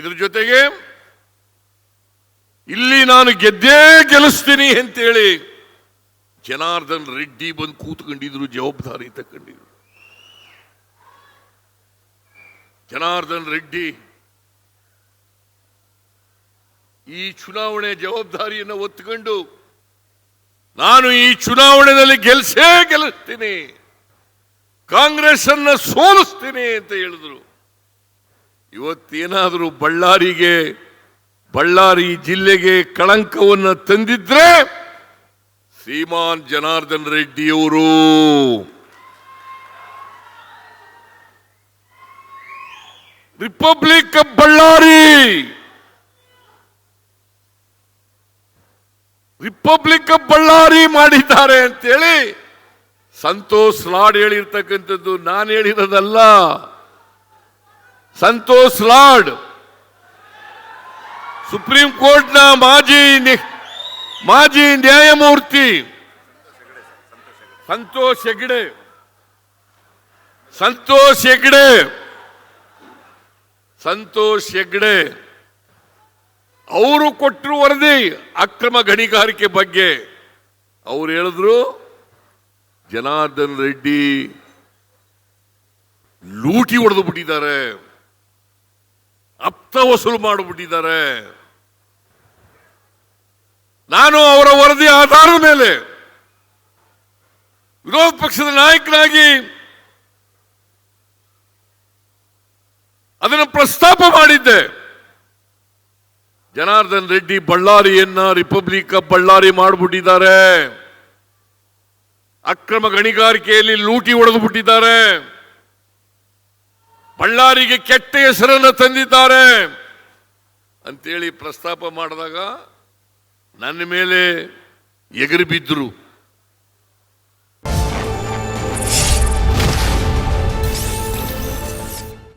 ಇದ್ರ ಜೊತೆಗೆ, ಇಲ್ಲಿ ನಾನು ಗೆದ್ದೇ ಗೆಲ್ಲಿಸ್ತೀನಿ ಅಂತೇಳಿ ಜನಾರ್ದನ್ ರೆಡ್ಡಿ ಬಂದು ಕೂತ್ಕೊಂಡಿದ್ರು, ಜವಾಬ್ದಾರಿ ತಗೊಂಡಿದ್ರು. ಜನಾರ್ದನ್ ರೆಡ್ಡಿ ಈ ಚುನಾವಣೆ ಜವಾಬ್ದಾರಿಯನ್ನು ಒತ್ತುಕೊಂಡು ನಾನು ಈ ಚುನಾವಣೆಯಲ್ಲಿ ಗೆಲ್ಸೇ ಗೆಲ್ಲಿಸ್ತೀನಿ ಕಾಂಗ್ರೆಸ್ ಅನ್ನ ಸೋಲಿಸ್ತೀನಿ ಅಂತ ಹೇಳಿದ್ರು. ಇವತ್ತೇನಾದರೂ ಬಳ್ಳಾರಿಗೆ, ಬಳ್ಳಾರಿ ಜಿಲ್ಲೆಗೆ ಕಳಂಕವನ್ನು ತಂದಿದ್ರೆ Shriman Janardhan ರೆಡ್ಡಿಯವರು. Republic of Bellary! Republic of Bellary ಮಾಡಿದ್ದಾರೆ ಅಂತೇಳಿ ಸಂತೋಷ್ ಲಾಡ್ ಹೇಳಿರ್ತಕ್ಕಂಥದ್ದು ನಾನು ಹೇಳಿರೋದಲ್ಲ. ಸಂತೋಷ್ ಲಾಡ್ ಸುಪ್ರೀಂ ಕೋರ್ಟ್ನ ಮಾಜಿ ಮಾಜಿ ನ್ಯಾಯಮೂರ್ತಿ. ಸಂತೋಷ್ ಹೆಗ್ಡೆ. ಸಂತೋಷ್ ಹೆಗ್ಡೆ. ಸಂತೋಷ್ ಹೆಗ್ಡೆ. ಅವರು ಕೊಟ್ಟರು ವರದಿ ಅಕ್ರಮ ಗಣಿಗಾರಿಕೆ ಬಗ್ಗೆ. ಅವ್ರು ಹೇಳಿದ್ರು, ಜನಾರ್ದನ್ ರೆಡ್ಡಿ ಲೂಟಿ ಹೊಡೆದು ಬಿಟ್ಟಿದ್ದಾರೆ. ಅಪ್ತ ವಸೂಲು ಮಾಡಿಬಿಟ್ಟಿದ್ದಾರೆ. ನಾನು ಅವರ ವರದಿ ಆಧಾರದ ಮೇಲೆ ವಿರೋಧ ಪಕ್ಷದ ನಾಯಕನಾಗಿ ಅದನ್ನು ಪ್ರಸ್ತಾಪ ಮಾಡಿದ್ದೆ. ಜನಾರ್ದನ್ ರೆಡ್ಡಿ ಬಳ್ಳಾರಿಯನ್ನ ರಿಪಬ್ಲಿಕ್ ಆಫ್ ಬಳ್ಳಾರಿ ಮಾಡಿಬಿಟ್ಟಿದ್ದಾರೆ. ಅಕ್ರಮ ಗಣಿಗಾರಿಕೆಯಲ್ಲಿ ಲೂಟಿ ಹೊಡೆದು ಬಿಟ್ಟಿದ್ದಾರೆ. ಬಳ್ಳಾರಿಗೆ ಕೆಟ್ಟ ಹೆಸರನ್ನು ತಂದಿದ್ದಾರೆ ಅಂತೇಳಿ ಪ್ರಸ್ತಾಪ ಮಾಡಿದಾಗ ನನ್ನ ಮೇಲೆ ಎಗರು ಬಿದ್ದರು.